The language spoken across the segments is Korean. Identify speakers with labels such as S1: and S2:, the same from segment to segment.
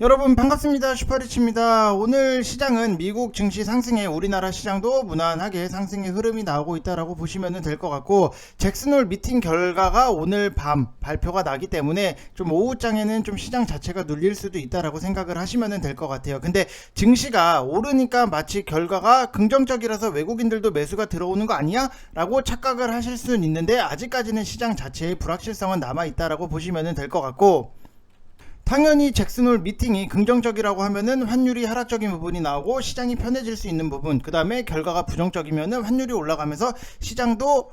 S1: 여러분 반갑습니다. 슈퍼리치입니다. 오늘 시장은 미국 증시 상승에 우리나라 시장도 무난하게 상승의 흐름이 나오고 있다라고 보시면 될 것 같고 잭슨홀 미팅 결과가 오늘 밤 발표가 나기 때문에 좀 오후장에는 좀 시장 자체가 눌릴 수도 있다라고 생각을 하시면 될 것 같아요. 근데 증시가 오르니까 마치 결과가 긍정적이라서 외국인들도 매수가 들어오는 거 아니야? 라고 착각을 하실 수는 있는데 아직까지는 시장 자체의 불확실성은 남아 있다라고 보시면 될 것 같고 당연히 잭슨홀 미팅이 긍정적이라고 하면은 환율이 하락적인 부분이 나오고 시장이 편해질 수 있는 부분, 그 다음에 결과가 부정적이면은 환율이 올라가면서 시장도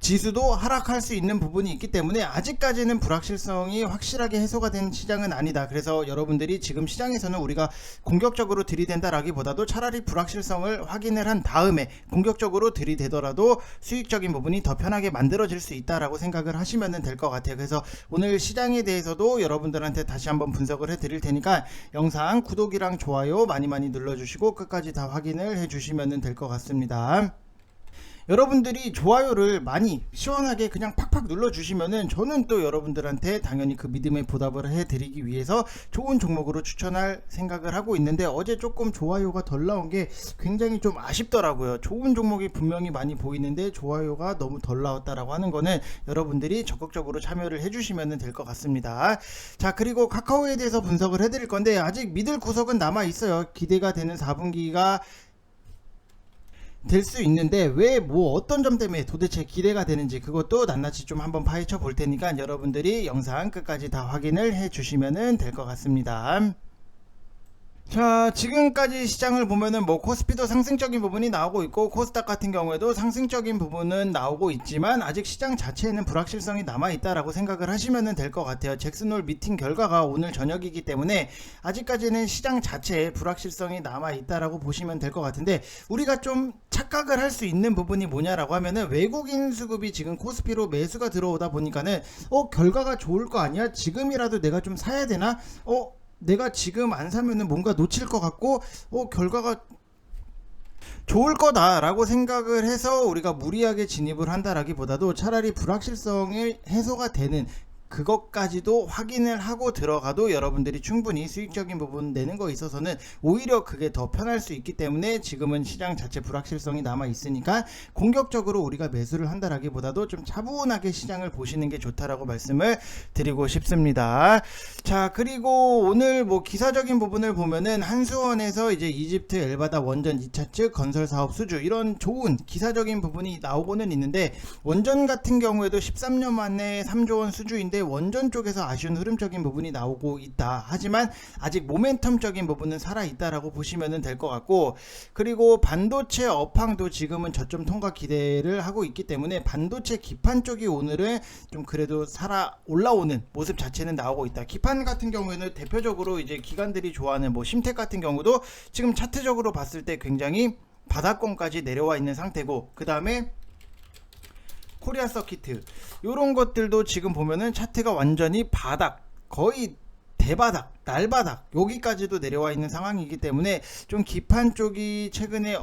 S1: 지수도 하락할 수 있는 부분이 있기 때문에 아직까지는 불확실성이 확실하게 해소가 된 시장은 아니다. 그래서 여러분들이 지금 시장에서는 우리가 공격적으로 들이댄다라기보다도 차라리 불확실성을 확인을 한 다음에 공격적으로 들이대더라도 수익적인 부분이 더 편하게 만들어질 수 있다라고 생각을 하시면 될 것 같아요. 그래서 오늘 시장에 대해서도 여러분들한테 다시 한번 분석을 해드릴 테니까 영상 구독이랑 좋아요 많이 많이 눌러주시고 끝까지 다 확인을 해주시면 될 것 같습니다. 여러분들이 좋아요를 많이 시원하게 그냥 팍팍 눌러주시면은 저는 또 여러분들한테 당연히 그 믿음에 보답을 해드리기 위해서 좋은 종목으로 추천할 생각을 하고 있는데 어제 조금 좋아요가 덜 나온 게 굉장히 좀 아쉽더라고요. 좋은 종목이 분명히 많이 보이는데 좋아요가 너무 덜 나왔다라고 하는 거는 여러분들이 적극적으로 참여를 해주시면 될 것 같습니다. 자 그리고 카카오에 대해서 분석을 해드릴 건데 아직 믿을 구석은 남아 있어요. 기대가 되는 4분기가 될 수 있는데 왜 뭐 어떤 점 때문에 도대체 기대가 되는지 그것도 낱낱이 좀 한번 파헤쳐 볼 테니까 여러분들이 영상 끝까지 다 확인을 해 주시면 될 것 같습니다. 자, 지금까지 시장을 보면은 뭐 코스피도 상승적인 부분이 나오고 있고 코스닥 같은 경우에도 상승적인 부분은 나오고 있지만 아직 시장 자체에는 불확실성이 남아 있다라고 생각을 하시면 될것 같아요. 잭슨홀 미팅 결과가 오늘 저녁이기 때문에 아직까지는 시장 자체에 불확실성이 남아 있다라고 보시면 될 것 같은데 우리가 좀 착각을 할 수 있는 부분이 뭐냐라고 하면은 외국인 수급이 지금 코스피로 매수가 들어오다 보니까는 어 결과가 좋을 거 아니야? 지금이라도 내가 좀 사야 되나? 어 내가 지금 안 사면은 뭔가 놓칠 것 같고 어 결과가 좋을 거다라고 생각을 해서 우리가 무리하게 진입을 한다라기보다도 차라리 불확실성이 해소가 되는 그것까지도 확인을 하고 들어가도 여러분들이 충분히 수익적인 부분 내는 거 있어서는 오히려 그게 더 편할 수 있기 때문에 지금은 시장 자체 불확실성이 남아 있으니까 공격적으로 우리가 매수를 한다라기보다도 좀 차분하게 시장을 보시는 게 좋다라고 말씀을 드리고 싶습니다. 자 그리고 오늘 뭐 기사적인 부분을 보면은 한수원에서 이제 이집트 엘바다 원전 2차 측 건설 사업 수주 이런 좋은 기사적인 부분이 나오고는 있는데 원전 같은 경우에도 13년 만에 3조 원 수주인데 원전 쪽에서 아쉬운 흐름적인 부분이 나오고 있다. 하지만 아직 모멘텀적인 부분은 살아 있다라고 보시면 될 것 같고 그리고 반도체 업황도 지금은 저점 통과 기대를 하고 있기 때문에 반도체 기판 쪽이 오늘은 좀 그래도 살아 올라오는 모습 자체는 나오고 있다. 기판 같은 경우에는 대표적으로 이제 기관들이 좋아하는 뭐 심텍 같은 경우도 지금 차트적으로 봤을 때 굉장히 바닥권까지 내려와 있는 상태고 그 다음에 코리아 서키트 요런 것들도 지금 보면은 차트가 완전히 바닥 거의 대바닥 날바닥 여기까지도 내려와 있는 상황이기 때문에 좀 기판 쪽이 최근에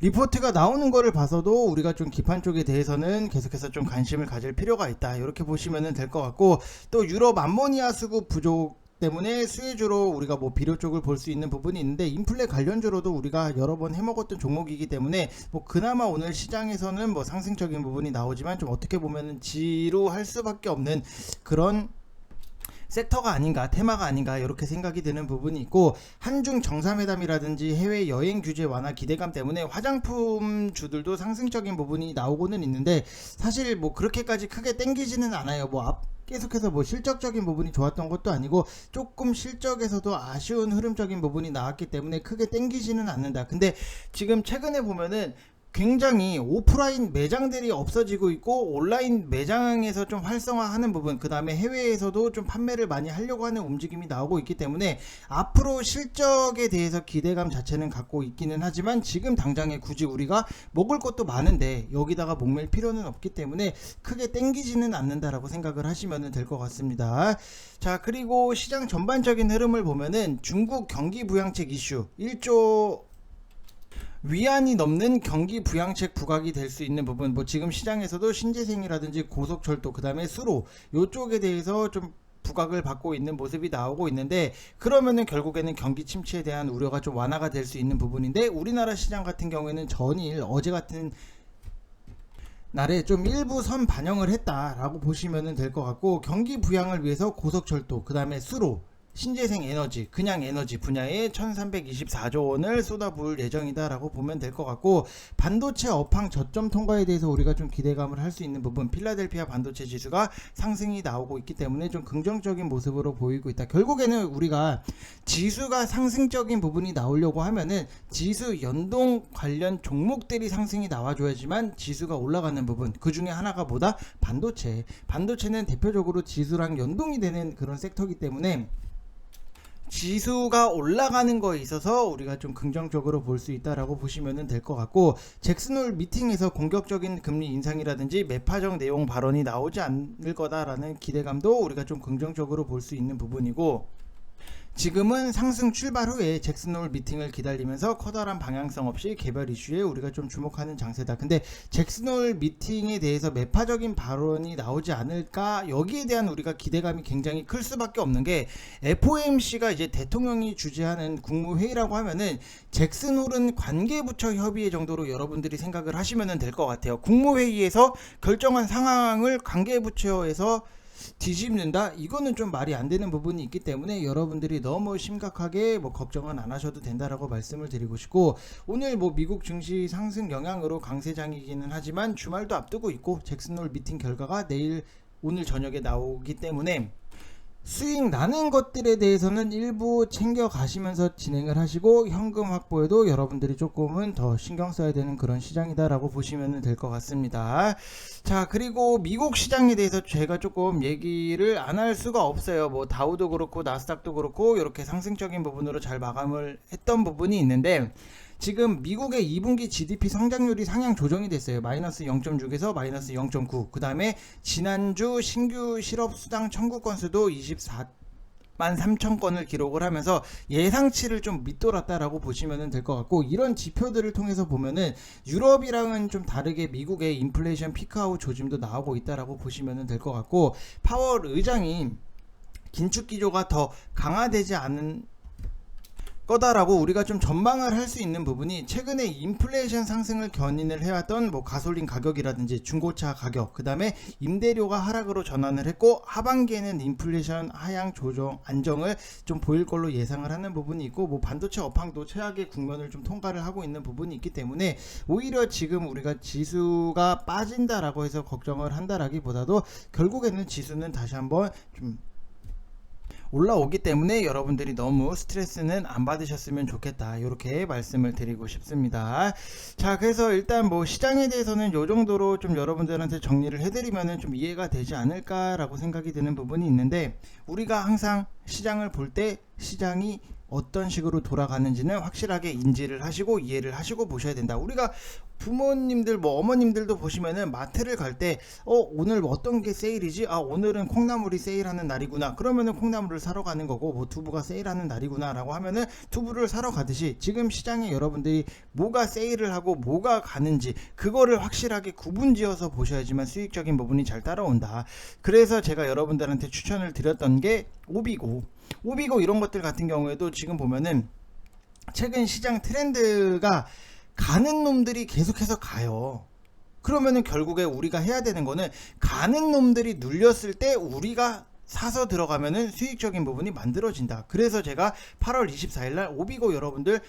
S1: 리포트가 나오는 거를 봐서도 우리가 좀 기판 쪽에 대해서는 계속해서 좀 관심을 가질 필요가 있다. 이렇게 보시면 될 것 같고 또 유럽 암모니아 수급 부족 때문에 수혜주로 우리가 뭐 비료 쪽을 볼 수 있는 부분이 있는데 인플레 관련주로도 우리가 여러 번 해먹었던 종목이기 때문에 뭐 그나마 오늘 시장에서는 뭐 상승적인 부분이 나오지만 좀 어떻게 보면은 지루할 수밖에 없는 그런 섹터가 아닌가 테마가 아닌가 이렇게 생각이 드는 부분이 있고 한중 정상회담이라든지 해외 여행 규제 완화 기대감 때문에 화장품 주들도 상승적인 부분이 나오고는 있는데 사실 뭐 그렇게까지 크게 땡기지는 않아요. 뭐 앞, 계속해서 뭐 실적적인 부분이 좋았던 것도 아니고 조금 실적에서도 아쉬운 흐름적인 부분이 나왔기 때문에 크게 땡기지는 않는다. 근데 지금 최근에 보면은 굉장히 오프라인 매장들이 없어지고 있고 온라인 매장에서 좀 활성화하는 부분 그 다음에 해외에서도 좀 판매를 많이 하려고 하는 움직임이 나오고 있기 때문에 앞으로 실적에 대해서 기대감 자체는 갖고 있기는 하지만 지금 당장에 굳이 우리가 먹을 것도 많은데 여기다가 목맬 필요는 없기 때문에 크게 땡기지는 않는다라고 생각을 하시면 될 것 같습니다. 자 그리고 시장 전반적인 흐름을 보면은 중국 경기 부양책 이슈 1조 위안이 넘는 경기 부양책 부각이 될 수 있는 부분 뭐 지금 시장에서도 신재생이라든지 고속철도 그다음에 수로 요쪽에 대해서 좀 부각을 받고 있는 모습이 나오고 있는데 그러면은 결국에는 경기 침체에 대한 우려가 좀 완화가 될 수 있는 부분인데 우리나라 시장 같은 경우에는 전일 어제 같은 날에 좀 일부 선 반영을 했다라고 보시면 될 것 같고 경기 부양을 위해서 고속철도 그 다음에 수로 신재생 에너지 그냥 에너지 분야에 1324조 원을 쏟아부을 예정이다라고 보면 될 것 같고 반도체 업황 저점 통과에 대해서 우리가 좀 기대감을 할 수 있는 부분 필라델피아 반도체 지수가 상승이 나오고 있기 때문에 좀 긍정적인 모습으로 보이고 있다. 결국에는 우리가 지수가 상승적인 부분이 나오려고 하면은 지수 연동 관련 종목들이 상승이 나와줘야지만 지수가 올라가는 부분 그 중에 하나가 뭐다? 반도체. 반도체는 대표적으로 지수랑 연동이 되는 그런 섹터이기 때문에 지수가 올라가는 거에 있어서 우리가 좀 긍정적으로 볼 수 있다라고 보시면 될 것 같고 잭슨홀 미팅에서 공격적인 금리 인상이라든지 매파적 내용 발언이 나오지 않을 거다라는 기대감도 우리가 좀 긍정적으로 볼 수 있는 부분이고 지금은 상승 출발 후에 잭슨홀 미팅을 기다리면서 커다란 방향성 없이 개별 이슈에 우리가 좀 주목하는 장세다. 근데 잭슨홀 미팅에 대해서 매파적인 발언이 나오지 않을까 여기에 대한 우리가 기대감이 굉장히 클 수밖에 없는 게 FOMC가 이제 대통령이 주재하는 국무회의라고 하면은 잭슨홀은 관계부처 협의회 정도로 여러분들이 생각을 하시면 될 것 같아요. 국무회의에서 결정한 상황을 관계부처에서 뒤집는다? 이거는 좀 말이 안 되는 부분이 있기 때문에 여러분들이 너무 심각하게 뭐 걱정은 안 하셔도 된다라고 말씀을 드리고 싶고 오늘 뭐 미국 증시 상승 영향으로 강세장이기는 하지만 주말도 앞두고 있고 잭슨홀 미팅 결과가 내일 오늘 저녁에 나오기 때문에 수익 나는 것들에 대해서는 일부 챙겨 가시면서 진행을 하시고 현금 확보에도 여러분들이 조금은 더 신경 써야 되는 그런 시장이다라고 보시면 될 것 같습니다. 자, 그리고 미국 시장에 대해서 제가 조금 얘기를 안 할 수가 없어요. 뭐 다우도 그렇고 나스닥도 그렇고 이렇게 상승적인 부분으로 잘 마감을 했던 부분이 있는데 지금 미국의 2분기 GDP 성장률이 상향 조정이 됐어요. 마이너스 0.6에서 마이너스 0.9. 그 다음에 지난주 신규 실업 수당 청구 건수도 24. 만 3천 건을 기록을 하면서 예상치를 좀 밑돌았다라고 보시면 될 것 같고 이런 지표들을 통해서 보면은 유럽이랑은 좀 다르게 미국의 인플레이션 피크아웃 조짐도 나오고 있다라고 보시면 될 것 같고 파월 의장이 긴축 기조가 더 강화되지 않은 거다라고 우리가 좀 전망을 할 수 있는 부분이 최근에 인플레이션 상승을 견인을 해왔던 뭐 가솔린 가격이라든지 중고차 가격 그 다음에 임대료가 하락으로 전환을 했고 하반기에는 인플레이션 하향 조정 안정을 좀 보일 걸로 예상을 하는 부분이 있고 뭐 반도체 업황도 최악의 국면을 좀 통과를 하고 있는 부분이 있기 때문에 오히려 지금 우리가 지수가 빠진다라고 해서 걱정을 한다라기보다도 결국에는 지수는 다시 한번 좀 올라오기 때문에 여러분들이 너무 스트레스는 안 받으셨으면 좋겠다 이렇게 말씀을 드리고 싶습니다 자 그래서 일단 뭐 시장에 대해서는 요 정도로 좀 여러분들한테 정리를 해드리면은 좀 이해가 되지 않을까 라고 생각이 드는 부분이 있는데 우리가 항상 시장을 볼 때 시장이 어떤 식으로 돌아가는지는 확실하게 인지를 하시고 이해를 하시고 보셔야 된다. 우리가 부모님들 뭐 어머님들도 보시면은 마트를 갈 때 어 오늘 뭐 어떤 게 세일이지? 아 오늘은 콩나물이 세일하는 날이구나. 그러면은 콩나물을 사러 가는 거고 뭐 두부가 세일하는 날이구나라고 하면은 두부를 사러 가듯이 지금 시장에 여러분들이 뭐가 세일을 하고 뭐가 가는지 그거를 확실하게 구분지어서 보셔야지만 수익적인 부분이 잘 따라온다. 그래서 제가 여러분들한테 추천을 드렸던 게 오비고 오비고 이런 것들 같은 경우에도 지금 보면은 최근 시장 트렌드가 가는 놈들이 계속해서 가요. 그러면은 결국에 우리가 해야 되는 거는 가는 놈들이 눌렸을 때 우리가 사서 들어가면은 수익적인 부분이 만들어진다. 그래서 제가 8월 24일 날 오비고 여러분들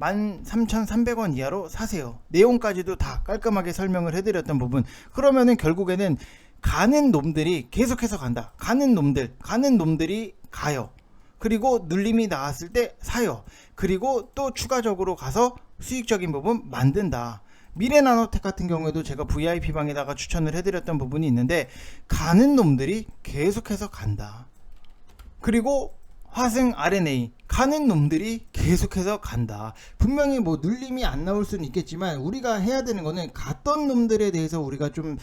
S1: 13,300원 이하로 사세요. 내용까지도 다 깔끔하게 설명을 해드렸던 부분. 그러면은 결국에는 가는 놈들이 계속해서 간다. 가는 놈들, 가는 놈들이 가요. 그리고 눌림이 나왔을 때 사요. 그리고 또 추가적으로 가서 수익적인 부분 만든다. 미래 나노텍 같은 경우에도 제가 VIP 방에다가 추천을 해드렸던 부분이 있는데 가는 놈들이 계속해서 간다. 그리고 화승 RNA 가는 놈들이 계속해서 간다. 분명히 뭐 눌림이 안 나올 수는 있겠지만 우리가 해야 되는 거는 갔던 놈들에 대해서 우리가 좀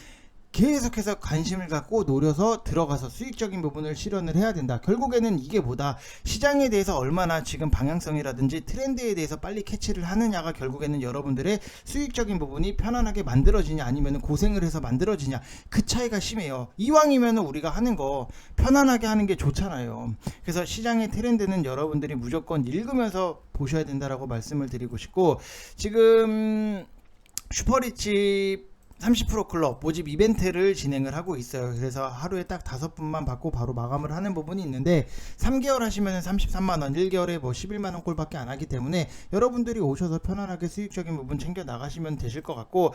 S1: 계속해서 관심을 갖고 노려서 들어가서 수익적인 부분을 실현을 해야 된다. 결국에는 이게 뭐다. 시장에 대해서 얼마나 지금 방향성이라든지 트렌드에 대해서 빨리 캐치를 하느냐가 결국에는 여러분들의 수익적인 부분이 편안하게 만들어지냐 아니면 고생을 해서 만들어지냐 그 차이가 심해요. 이왕이면 우리가 하는 거 편안하게 하는 게 좋잖아요. 그래서 시장의 트렌드는 여러분들이 무조건 읽으면서 보셔야 된다라고 말씀을 드리고 싶고 지금 슈퍼리치 30% 클럽 모집 이벤트를 진행을 하고 있어요. 그래서 하루에 딱 다섯 분만 받고 바로 마감을 하는 부분이 있는데 3개월 하시면 33만 원, 1개월에 뭐 11만 원 꼴밖에 안 하기 때문에 여러분들이 오셔서 편안하게 수익적인 부분 챙겨 나가시면 되실 것 같고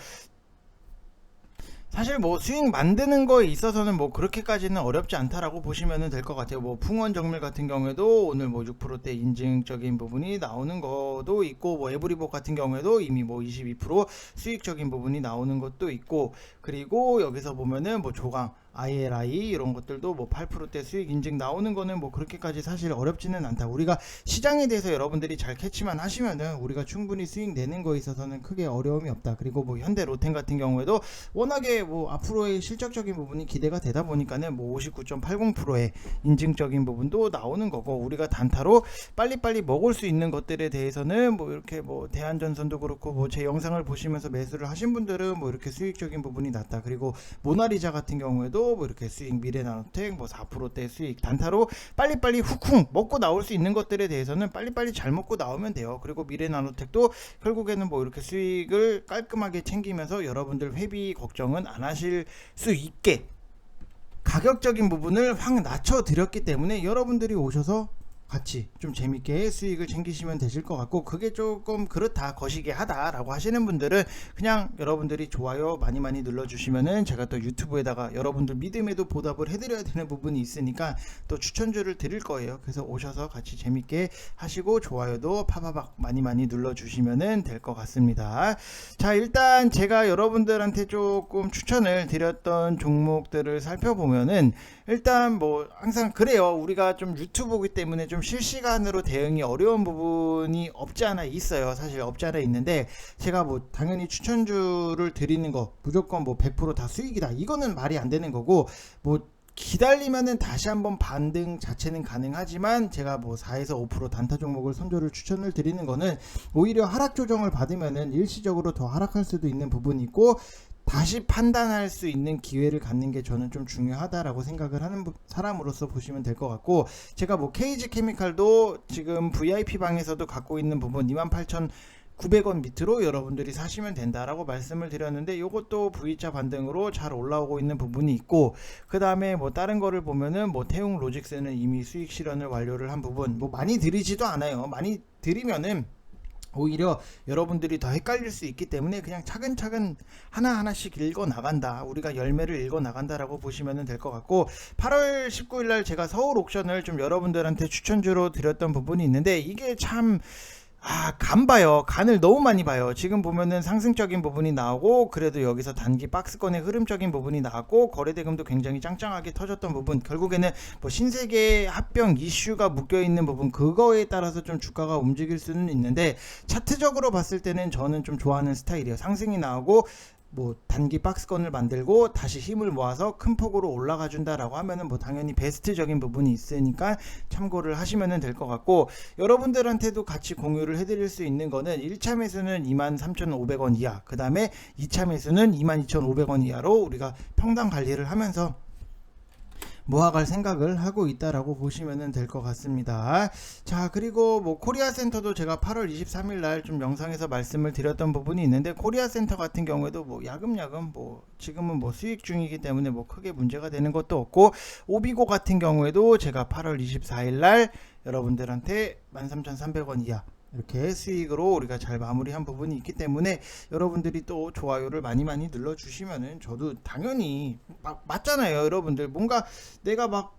S1: 사실 뭐 수익 만드는 거에 있어서는 뭐 그렇게까지는 어렵지 않다라고 보시면 될 것 같아요. 뭐 풍원 정밀 같은 경우에도 오늘 뭐 6%대 인증적인 부분이 나오는 것도 있고 뭐 에브리복 같은 경우에도 이미 뭐 22% 수익적인 부분이 나오는 것도 있고 그리고 여기서 보면은 뭐 조강 ILI 이런 것들도 뭐 8%대 수익 인증 나오는 거는 뭐 그렇게까지 사실 어렵지는 않다. 우리가 시장에 대해서 여러분들이 잘 캐치만 하시면은 우리가 충분히 수익 내는 거에 있어서는 크게 어려움이 없다. 그리고 뭐 현대 로텐 같은 경우에도 워낙에 뭐 앞으로의 실적적인 부분이 기대가 되다 보니까는 뭐 59.80%의 인증적인 부분도 나오는 거고 우리가 단타로 빨리빨리 먹을 수 있는 것들에 대해서는 뭐 이렇게 뭐 대한전선도 그렇고 뭐 제 영상을 보시면서 매수를 하신 분들은 뭐 이렇게 수익적인 부분이 났다. 그리고 모나리자 같은 경우에도 뭐 이렇게 수익 미래나노텍 뭐 4%대 수익 단타로 빨리빨리 훅훅 먹고 나올 수 있는 것들에 대해서는 빨리빨리 잘 먹고 나오면 돼요. 그리고 미래나노텍도 결국에는 뭐 이렇게 수익을 깔끔하게 챙기면서 여러분들 회비 걱정은 안 하실 수 있게 가격적인 부분을 확 낮춰 드렸기 때문에 여러분들이 오셔서 같이 좀 재밌게 수익을 챙기시면 되실 것 같고 그게 조금 그렇다 거시기 하다라고 하시는 분들은 그냥 여러분들이 좋아요 많이 많이 눌러주시면은 제가 또 유튜브에다가 여러분들 믿음에도 보답을 해드려야 되는 부분이 있으니까 또 추천주를 드릴 거예요. 그래서 오셔서 같이 재밌게 하시고 좋아요도 파바박 많이 많이 눌러주시면은 될 것 같습니다. 자 일단 제가 여러분들한테 조금 추천을 드렸던 종목들을 살펴보면은 일단 뭐 항상 그래요. 우리가 좀 유튜브기 때문에 좀 실시간으로 대응이 어려운 부분이 없지 않아 있어요. 사실 없지 않아 있는데 제가 뭐 당연히 추천주를 드리는 거 무조건 뭐 100%다 수익이다. 이거는 말이 안 되는 거고 뭐 기다리면은 다시 한번 반등 자체는 가능하지만 제가 뭐 4에서 5% 단타 종목을 선조를 추천을 드리는 거는 오히려 하락 조정을 받으면은 일시적으로 더 하락할 수도 있는 부분이 있고 다시 판단할 수 있는 기회를 갖는 게 저는 좀 중요하다라고 생각을 하는 부- 사람으로서 보시면 될 것 같고 제가 뭐 KG 케미칼도 지금 VIP 방에서도 갖고 있는 부분 28,900원 밑으로 여러분들이 사시면 된다라고 말씀을 드렸는데 이것도 V자 반등으로 잘 올라오고 있는 부분이 있고 그 다음에 뭐 다른 거를 보면은 뭐 태웅 로직스는 이미 수익 실현을 완료를 한 부분 뭐 많이 드리지도 않아요. 많이 드리면은 오히려 여러분들이 더 헷갈릴 수 있기 때문에 그냥 차근차근 하나하나씩 읽어 나간다. 우리가 열매를 읽어 나간다라고 보시면 될 것 같고 8월 19일 날 제가 서울 옥션을 좀 여러분들한테 추천주로 드렸던 부분이 있는데 이게 참 아, 간 봐요. 간을 너무 많이 봐요. 지금 보면은 상승적인 부분이 나오고, 그래도 여기서 단기 박스권의 흐름적인 부분이 나왔고, 거래대금도 굉장히 짱짱하게 터졌던 부분, 결국에는 뭐 신세계 합병 이슈가 묶여 있는 부분, 그거에 따라서 좀 주가가 움직일 수는 있는데, 차트적으로 봤을 때는 저는 좀 좋아하는 스타일이에요. 상승이 나오고, 뭐 단기 박스권을 만들고 다시 힘을 모아서 큰 폭으로 올라가 준다라고 하면은 뭐 당연히 베스트적인 부분이 있으니까 참고를 하시면 될것 같고 여러분들한테도 같이 공유를 해드릴 수 있는 거는 1차 매수는 23,500원 이하 그 다음에 2차 매수는 22,500원 이하로 우리가 평당 관리를 하면서 모아갈 생각을 하고 있다라고 보시면 될 것 같습니다. 자, 그리고 뭐 코리아 센터도 제가 8월 23일 날 좀 영상에서 말씀을 드렸던 부분이 있는데 코리아 센터 같은 경우에도 뭐 야금야금 뭐 지금은 뭐 수익 중이기 때문에 뭐 크게 문제가 되는 것도 없고 오비고 같은 경우에도 제가 8월 24일 날 여러분들한테 13,300원 이하 이렇게 수익으로 우리가 잘 마무리한 부분이 있기 때문에 여러분들이 또 좋아요를 많이 많이 눌러주시면은 저도 당연히 막 맞잖아요 여러분들 뭔가 내가 막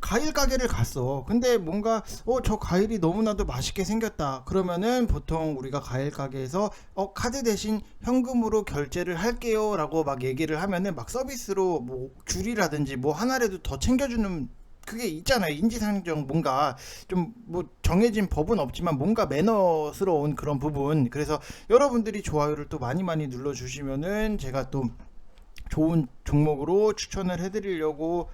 S1: 과일 가게를 갔어. 근데 뭔가 어 저 과일이 너무나도 맛있게 생겼다. 그러면은 보통 우리가 과일 가게에서 어 카드 대신 현금으로 결제를 할게요라고 막 얘기를 하면은 막 서비스로 뭐 귤이라든지 뭐 하나라도 더 챙겨주는 그게 있잖아요. 인지상정 뭔가 좀 뭐 정해진 법은 없지만 뭔가 매너스러운 그런 부분. 그래서 여러분들이 좋아요를 또 많이 많이 눌러 주시면은 제가 또 좋은 종목으로 추천을 해드리려고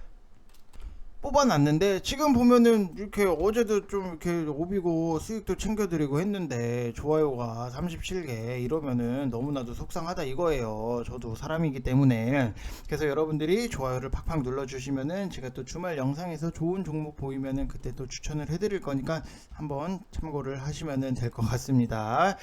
S1: 뽑아놨는데 지금 보면은 이렇게 어제도 좀 이렇게 오비고 수익도 챙겨드리고 했는데 좋아요가 37개 이러면은 너무나도 속상하다 이거예요. 저도 사람이기 때문에 그래서 여러분들이 좋아요를 팍팍 눌러주시면은 제가 또 주말 영상에서 좋은 종목 보이면은 그때 또 추천을 해드릴 거니까 한번 참고를 하시면은 될 것 같습니다.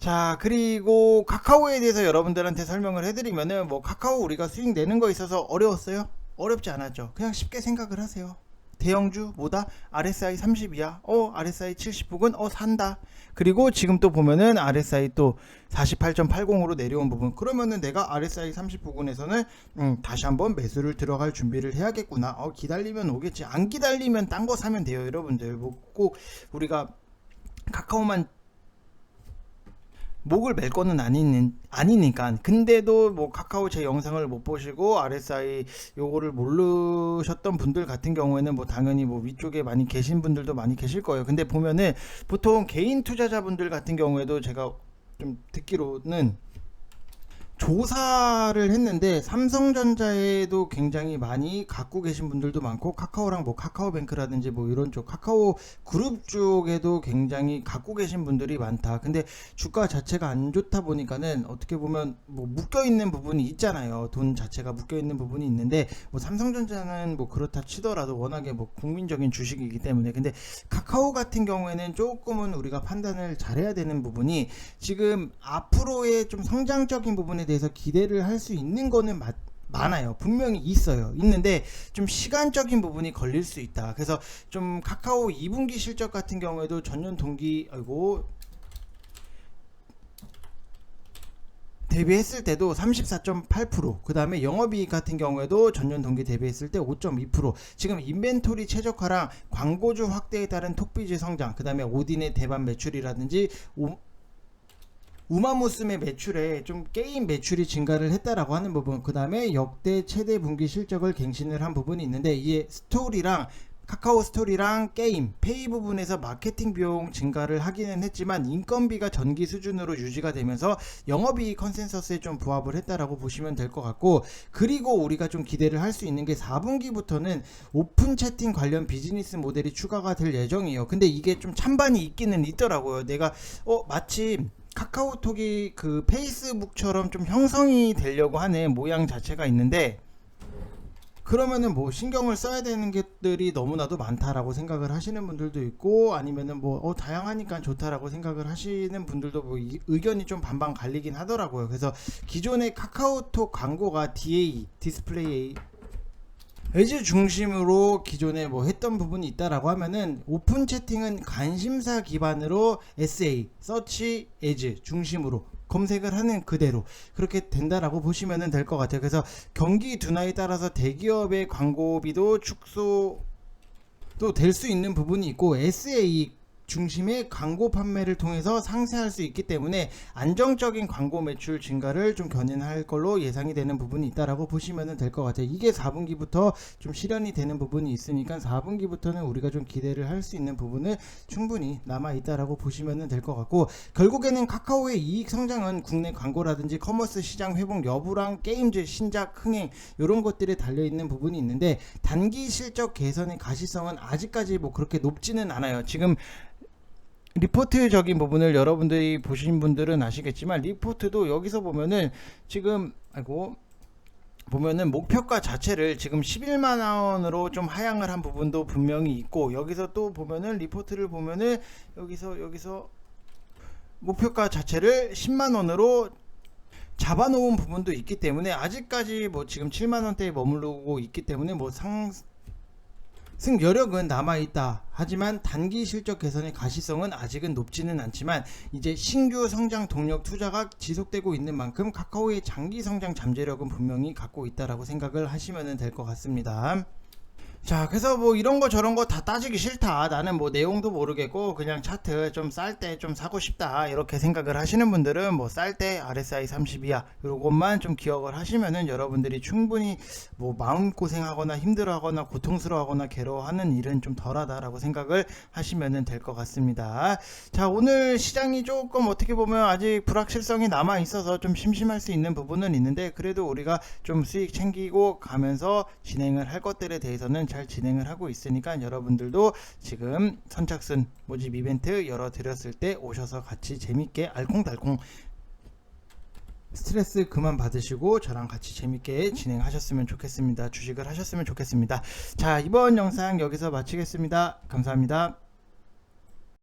S1: 자 그리고 카카오에 대해서 여러분들한테 설명을 해드리면은 뭐 카카오 우리가 수익 내는 거 있어서 어려웠어요? 어렵지 않았죠. 그냥 쉽게 생각을 하세요. 대형주 뭐다? RSI 30 이야. 어, RSI 70 부근 어 산다. 그리고 지금 또 보면은 RSI 또 48.80으로 내려온 부분. 그러면은 내가 RSI 30 부근에서는 음, 다시 한번 매수를 들어갈 준비를 해야겠구나. 어, 기다리면 오겠지. 안 기다리면 딴 거 사면 돼요, 여러분들. 뭐 꼭 우리가 카카오만 목을 맬 거는 아니, 아니니까. 근데도 뭐 카카오 제 영상을 못 보시고 RSI 요거를 모르셨던 분들 같은 경우에는 뭐 당연히 뭐 위쪽에 많이 계신 분들도 많이 계실 거예요. 근데 보면은 보통 개인 투자자분들 같은 경우에도 제가 좀 듣기로는 조사를 했는데 삼성전자에도 굉장히 많이 갖고 계신 분들도 많고 카카오랑 뭐 카카오뱅크라든지 뭐 이런 쪽 카카오 그룹 쪽에도 굉장히 갖고 계신 분들이 많다. 근데 주가 자체가 안 좋다 보니까는 어떻게 보면 뭐 묶여 있는 부분이 있잖아요. 돈 자체가 묶여 있는 부분이 있는데 뭐 삼성전자는 뭐 그렇다 치더라도 워낙에 뭐 국민적인 주식이기 때문에 근데 카카오 같은 경우에는 조금은 우리가 판단을 잘해야 되는 부분이 지금 앞으로의 좀 성장적인 부분에 대해서 기대를 할 수 있는 거는 맞, 많아요. 분명히 있어요. 있는데 좀 시간적인 부분이 걸릴 수 있다. 그래서 좀 카카오 2분기 실적 같은 경우에도 전년 동기 아이고 대비했을 때도 34.8%, 그 다음에 영업이익 같은 경우에도 전년 동기 대비했을 때 5.2%, 지금 인벤토리 최적화랑 광고주 확대에 따른 톡비즈 성장, 그 다음에 오딘의 대반 매출이라든지 오, 우마무스의 매출에 좀 게임 매출이 증가를 했다라고 하는 부분, 그 다음에 역대 최대 분기 실적을 갱신을 한 부분이 있는데 이게 스토리랑 카카오 스토리랑 게임, 페이 부분에서 마케팅 비용 증가를 하기는 했지만 인건비가 전기 수준으로 유지가 되면서 영업이익 컨센서스에 좀 부합을 했다라고 보시면 될 것 같고 그리고 우리가 좀 기대를 할 수 있는 게 4분기부터는 오픈 채팅 관련 비즈니스 모델이 추가가 될 예정이에요. 근데 이게 좀 찬반이 있기는 있더라고요. 내가 어 마침 카카오톡이 그 페이스북처럼 좀 형성이 되려고 하는 모양 자체가 있는데 그러면은 뭐 신경을 써야 되는 것들이 너무나도 많다라고 생각을 하시는 분들도 있고 아니면은 뭐 어, 다양하니까 좋다라고 생각을 하시는 분들도 뭐 이- 의견이 좀 반반 갈리긴 하더라고요. 그래서 기존의 카카오톡 광고가 DA 디스플레이 에즈 중심으로 기존에 뭐 했던 부분이 있다라고 하면은 오픈 채팅은 관심사 기반으로 SA 서치 에즈 중심으로 검색을 하는 그대로 그렇게 된다라고 보시면 될 것 같아요. 그래서 경기 둔화에 따라서 대기업의 광고비도 축소 또 될 수 있는 부분이 있고 SA 중심의 광고 판매를 통해서 상쇄할 수 있기 때문에 안정적인 광고 매출 증가를 좀 견인할 걸로 예상이 되는 부분이 있다라고 보시면 될 것 같아요. 이게 4분기부터 좀 실현이 되는 부분이 있으니까 4분기부터는 우리가 좀 기대를 할 수 있는 부분은 충분히 남아 있다라고 보시면 될 것 같고 결국에는 카카오의 이익 성장은 국내 광고라든지 커머스 시장 회복 여부랑 게임즈 신작 흥행 이런 것들에 달려 있는 부분이 있는데 단기 실적 개선의 가시성은 아직까지 뭐 그렇게 높지는 않아요. 지금 리포트적인 부분을 여러분들이 보신 분들은 아시겠지만 리포트도 여기서 보면은 지금 아이고 보면은 목표가 자체를 지금 11만 원으로 좀 하향을 한 부분도 분명히 있고 여기서 또 보면은 리포트를 보면은 여기서 여기서 목표가 자체를 10만 원으로 잡아놓은 부분도 있기 때문에 아직까지 뭐 지금 7만 원대에 머무르고 있기 때문에 뭐 상 승 여력은 남아 있다. 하지만 단기 실적 개선의 가시성은 아직은 높지는 않지만 이제 신규 성장 동력 투자가 지속되고 있는 만큼 카카오의 장기 성장 잠재력은 분명히 갖고 있다라고 생각을 하시면 될 것 같습니다. 자, 그래서 뭐 이런 거 저런 거 다 따지기 싫다. 나는 뭐 내용도 모르겠고 그냥 차트 좀 쌀 때 좀 사고 싶다. 이렇게 생각을 하시는 분들은 뭐 쌀 때 RSI 32야. 요것만 좀 기억을 하시면은 여러분들이 충분히 뭐 마음 고생하거나 힘들어하거나 고통스러워하거나 괴로워하는 일은 좀 덜하다라고 생각을 하시면은 될 것 같습니다. 자, 오늘 시장이 조금 어떻게 보면 아직 불확실성이 남아 있어서 좀 심심할 수 있는 부분은 있는데 그래도 우리가 좀 수익 챙기고 가면서 진행을 할 것들에 대해서는 잘 진행을 하고 있으니까 여러분들도 지금 선착순 모집 이벤트 열어드렸을 때 오셔서 같이 재밌게 알콩달콩 스트레스 그만 받으시고 저랑 같이 재밌게 진행하셨으면 좋겠습니다. 주식을 하셨으면 좋겠습니다. 자, 이번 영상 여기서 마치겠습니다. 감사합니다.